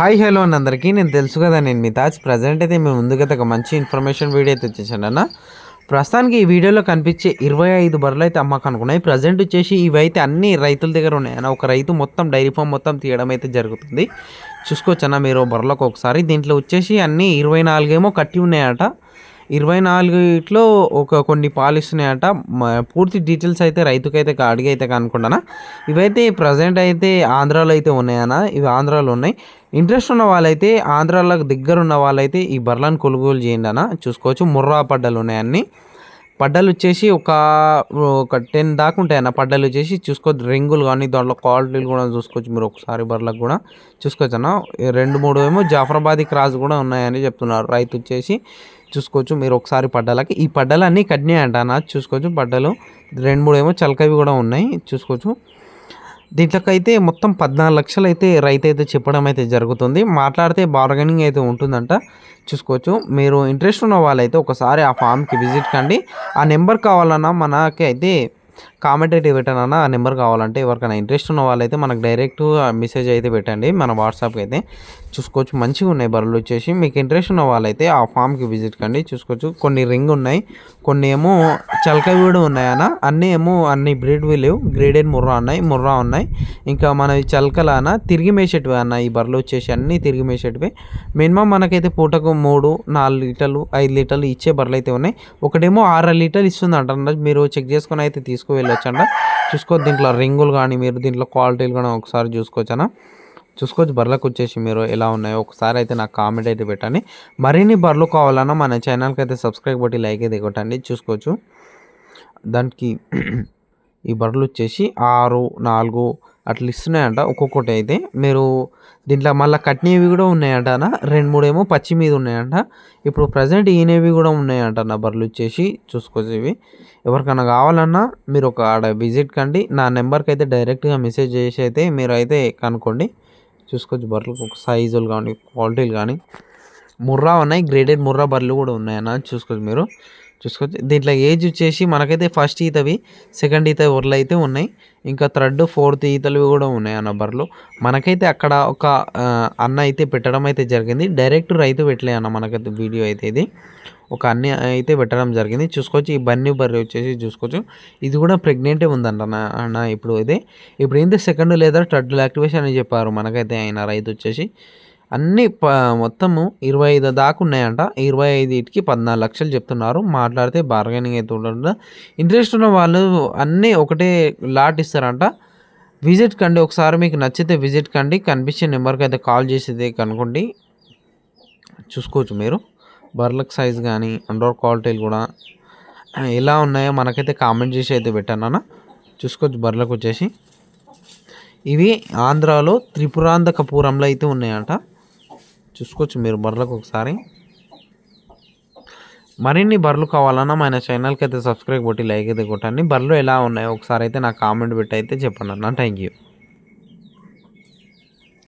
Hi hello అని అందరికీ. నేను తెలుసు కదా నేను మీ తాజ్. ప్రజెంట్ అయితే మేము ముందుగా ఒక మంచి ఇన్ఫర్మేషన్ వీడియో అయితే వచ్చేసాను అన్న. ప్రస్తుతానికి ఈ వీడియోలో కనిపించే ఇరవై ఐదు బర్రెలు అయితే అమ్మకం అనుకున్నాయి. ప్రజెంట్ వచ్చేసి ఇవి అయితే అన్ని రైతుల దగ్గర ఉన్నాయి అన్న. ఒక రైతు మొత్తం డైరీ ఫామ్ మొత్తం తీయడం అయితే జరుగుతుంది. చూసుకోవచ్చు అన్న మీరు బర్రెలకు ఒకసారి. దీంట్లో వచ్చేసి అన్ని ఇరవై నాలుగేమో కట్టి ఉన్నాయట. ఇరవై నాలుగు ఇట్లో ఒక కొన్ని పాలిస్తున్నాయట. పూర్తి డీటెయిల్స్ అయితే రైతుకైతే అడిగి అయితే కనుక్కుంటానా ఇవైతే ప్రజెంట్ అయితే ఆంధ్రాలో అయితే ఉన్నాయన్న ఇవి ఆంధ్రాలో ఉన్నాయి. ఇంట్రెస్ట్ ఉన్న వాళ్ళైతే ఆంధ్రాలో దగ్గర ఉన్న వాళ్ళైతే ఈ బర్లను కొనుగోలు చేయండి అన్న చూసుకోవచ్చు. ముర్రా పడ్డలు ఉన్నాయి అన్నీ పడ్డలు వచ్చేసి ఒక ఒక టెన్ దాకా ఉంటాయి అన్న పడ్డలు వచ్చేసి. చూసుకోవచ్చు. రింగులు కానీ దాంట్లో క్వాలిటీలు కూడా చూసుకోవచ్చు మీరు ఒకసారి బర్లకు కూడా. చూసుకోవచ్చు అన్న రెండు మూడు ఏమో జాఫరాబాదీ క్రాస్ కూడా ఉన్నాయని చెప్తున్నారు రైతు వచ్చేసి. చూసుకోవచ్చు. మీరు ఒకసారి పడ్డలకి ఈ పడ్డలు అన్నీ కట్టినాయి అంట అన్న. చూసుకోవచ్చు. పడ్డలు రెండు మూడు ఏమో చలకవి కూడా ఉన్నాయి. చూసుకోవచ్చు. దీంట్లోకైతే మొత్తం పద్నాలుగు లక్షలు అయితే రైతు అయితే చెప్పడం అయితే జరుగుతుంది. మాట్లాడితే బార్గెనింగ్ అయితే ఉంటుందంట. చూసుకోవచ్చు. మీరు ఇంట్రెస్ట్ ఉన్న వాళ్ళైతే ఒకసారి ఆ ఫామ్కి విజిట్ కండి. ఆ నెంబర్ కావాలన్నా మనకి అయితే కామెంట్ అయితే అన్న. ఆ నెంబర్ కావాలంటే ఎవరికైనా ఇంట్రెస్ట్ ఉన్న వాళ్ళైతే మనకు డైరెక్ట్ మెసేజ్ అయితే పెట్టండి. మన వాట్సాప్కి అయితే చూసుకోవచ్చు. మంచిగా ఉన్నాయి బర్రెలు వచ్చేసి. మీకు ఇంట్రెస్ట్ ఉన్న వాళ్ళైతే ఆ ఫామ్కి విజిట్ కండి. చూసుకోవచ్చు. కొన్ని రింగ్ ఉన్నాయి. కొన్ని ఏమో చలకవి కూడా ఉన్నాయన్న అన్నీ. ఏమో అన్ని బ్రీడ్ లేవు. గ్రేడెడ్ ముర్రా ఉన్నాయి. ముర్రా ఉన్నాయి. ఇంకా మన ఈ అన్న. తిరిగి మేసేటివి అన్న. ఈ బర్రెలు వచ్చేసి అన్నీ తిరిగి మేసేటివి. మినిమం మనకైతే పూటకు మూడు నాలుగు లీటర్లు ఐదు లీటర్లు ఇచ్చే బర్రెలు అయితే ఉన్నాయి. ఒకటేమో ఆరు లీటర్లు ఇస్తుంది అంటారు మీరు చెక్ చేసుకొని అయితే తీసుకువెళ్ళొచ్చంట చూసుకోవచ్చు దీంట్లో రింగులు కానీ మీరు దీంట్లో క్వాలిటీలు కానీ ఒకసారి చూసుకోవచ్చనా? చూసుకోవచ్చు బర్రెలకు వచ్చేసి మీరు ఎలా ఉన్నాయో ఒకసారి అయితే నాకు కామెంట్ అయితే పెట్టండి. మరిన్ని బర్రెలు కావాలన్నా మన ఛానల్కి అయితే సబ్స్క్రైబ్ కొట్టి లైక్ అయితే కొట్టండి. చూసుకోవచ్చు. దానికి ఈ బర్రెలు వచ్చేసి ఆరు నాలుగు అట్లా ఇస్తున్నాయంట ఒక్కొక్కటి అయితే. మీరు దీంట్లో మళ్ళీ కట్నేవి కూడా ఉన్నాయంట అన్న. రెండు మూడు ఏమో పచ్చి మీద ఉన్నాయంట. ఇప్పుడు ప్రజెంట్ ఈయనవి కూడా ఉన్నాయంట నా బర్రెలు వచ్చేసి చూసుకోవచ్చు ఇవి ఎవరికైనా కావాలన్నా మీరు ఒక ఆడ విజిట్ కండి. నా నెంబర్కి అయితే డైరెక్ట్గా మెసేజ్ చేసి అయితే మీరు అయితే కనుక్కోండి. చూసుకోవచ్చు బర్రెలు ఒక సైజులు కానీ క్వాలిటీలు కానీ. ముర్రా ఉన్నాయి గ్రేడెడ్ ముర్రా బర్రెలు కూడా ఉన్నాయన్న. చూసుకోవచ్చు మీరు. చూసుకోవచ్చు. దీంట్లో ఏజ్ వచ్చేసి మనకైతే ఫస్ట్ ఈతవి సెకండ్ ఈత ఊర్లు అయితే ఉన్నాయి. ఇంకా థర్డ్ ఫోర్త్ ఈతలు కూడా ఉన్నాయి అన్న నెంబర్లో మనకైతే అక్కడ ఒక అన్న అయితే పెట్టడం అయితే జరిగింది. డైరెక్ట్ రైతు పెట్టలే అన్న మనకైతే వీడియో అయితే ఇది. ఒక అన్ని అయితే పెట్టడం జరిగింది. చూసుకోవచ్చు ఈ బన్నీ బర్రె వచ్చేసి చూసుకోవచ్చు. ఇది కూడా ప్రెగ్నెంటే ఉందంట అన్న ఇప్పుడు అయితే. ఇప్పుడు ఏంటి సెకండ్ లేదా థర్డ్ యాక్టివేషన్ అని చెప్పారు మనకైతే ఆయన రైతు వచ్చేసి. అన్ని ప మొత్తము ఇరవై ఐదు దాకా ఉన్నాయంట. ఇరవై ఐదుకి పద్నాలుగు లక్షలు చెప్తున్నారు. మాట్లాడితే బార్గెనింగ్ అయితే ఉండదు. ఇంట్రెస్ట్ ఉన్న వాళ్ళు అన్నీ ఒకటే లాట్ ఇస్తారంట. విజిట్ కండి. ఒకసారి మీకు నచ్చితే విజిట్ కండి. కనిపించే నెంబర్కి అయితే కాల్ చేసేది కనుకోండి చూసుకోవచ్చు మీరు. బర్లక్ సైజ్ కానీ అండర్ క్వాలిటీలు కూడా ఎలా ఉన్నాయో మనకైతే కామెంట్ చేసి అయితే పెట్టాను చూసుకోవచ్చు బర్లకు వచ్చేసి. ఇవి ఆంధ్రాలో త్రిపురాంతకపురంలో అయితే ఉన్నాయంట. చూసుకోవచ్చు మీరు బర్రెలకు ఒకసారి. మరిన్ని బర్రెలు కావాలన్నా మన ఛానల్కి అయితే సబ్స్క్రైబ్ కొట్టి లైక్ అయితే కొట్టండి. బర్రెలు ఎలా ఉన్నాయో ఒకసారి అయితే నాకు కామెంట్ పెట్టి అయితే చెప్పండి అన్న. Thank you